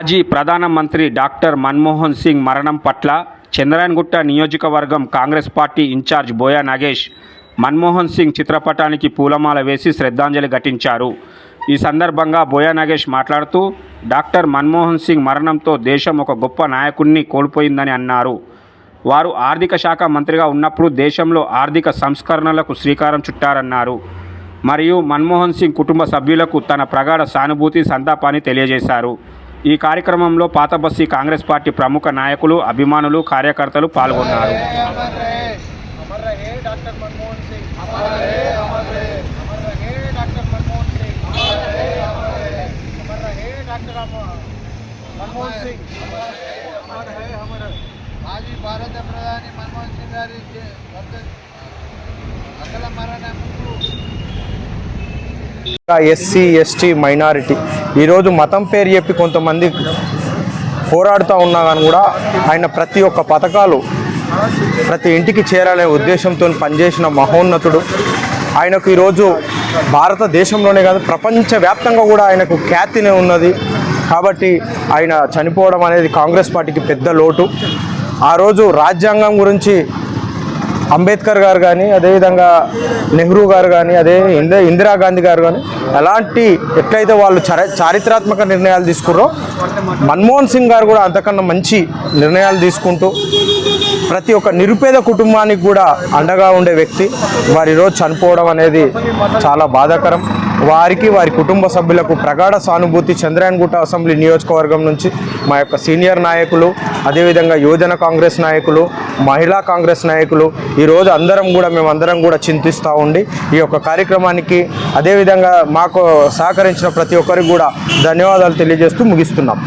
మాజీ ప్రధానమంత్రి డాక్టర్ మన్మోహన్ సింగ్ మరణం పట్ల చంద్రాయన్గుట్ట నియోజకవర్గం కాంగ్రెస్ పార్టీ ఇన్ఛార్జ్ బోయా నాగేష్ మన్మోహన్ సింగ్ చిత్రపటానికి పూలమాల వేసి శ్రద్ధాంజలి ఘటించారు. ఈ సందర్భంగా బోయా నాగేష్ మాట్లాడుతూ డాక్టర్ మన్మోహన్ సింగ్ మరణంతో దేశం ఒక గొప్ప నాయకుడిని కోల్పోయిందని అన్నారు. వారు ఆర్థిక శాఖ మంత్రిగా ఉన్నప్పుడు దేశంలో ఆర్థిక సంస్కరణలకు శ్రీకారం చుట్టారన్నారు. మరియు మన్మోహన్ సింగ్ కుటుంబ సభ్యులకు తన ప్రగాఢ సానుభూతి సంతాపాన్ని తెలియజేశారు. ఈ కార్యక్రమంలో పాతబస్సి కాంగ్రెస్ పార్టీ ప్రముఖ నాయకులు అభిమానులు కార్యకర్తలు పాల్గొన్నారు. ఎస్సీ ఎస్టీ మైనారిటీ ఈరోజు మతం పేరు చెప్పి కొంతమంది పోరాడుతూ ఉన్నా కానీ కూడా ఆయన ప్రతి ఒక్క పథకాలు ప్రతి ఇంటికి చేరాలనే ఉద్దేశంతో పనిచేసిన మహోన్నతుడు. ఆయనకు ఈరోజు భారతదేశంలోనే కాదు ప్రపంచవ్యాప్తంగా కూడా ఆయనకు ఖ్యాతినే ఉన్నది. కాబట్టి ఆయన చనిపోవడం అనేది కాంగ్రెస్ పార్టీకి పెద్ద లోటు. ఆ రోజు రాజ్యాంగం గురించి అంబేద్కర్ గారు కానీ అదేవిధంగా నెహ్రూ గారు కానీ అదే ఇంద ఇందిరాగాంధీ గారు కానీ ఎలాంటి ఎట్లయితే వాళ్ళు చారిత్రాత్మక నిర్ణయాలు తీసుకుర్రో మన్మోహన్ సింగ్ గారు కూడా అంతకన్నా మంచి నిర్ణయాలు తీసుకుంటూ ప్రతి ఒక్క నిరుపేద కుటుంబానికి కూడా అండగా ఉండే వ్యక్తి వారి ఈరోజు చనిపోవడం అనేది చాలా బాధాకరం. వారికి వారి కుటుంబ సభ్యులకు ప్రగాఢ సానుభూతి చంద్రాయణగుట్ట అసెంబ్లీ నియోజకవర్గం నుంచి మా యొక్క సీనియర్ నాయకులు అదేవిధంగా యువజన కాంగ్రెస్ నాయకులు మహిళా కాంగ్రెస్ నాయకులు ఈరోజు అందరం కూడా మేమందరం కూడా చింతిస్తూ ఉండి ఈ యొక్క కార్యక్రమానికి అదేవిధంగా మాకు సహకరించిన ప్రతి ఒక్కరికి కూడా ధన్యవాదాలు తెలియజేస్తూ ముగిస్తున్నాం.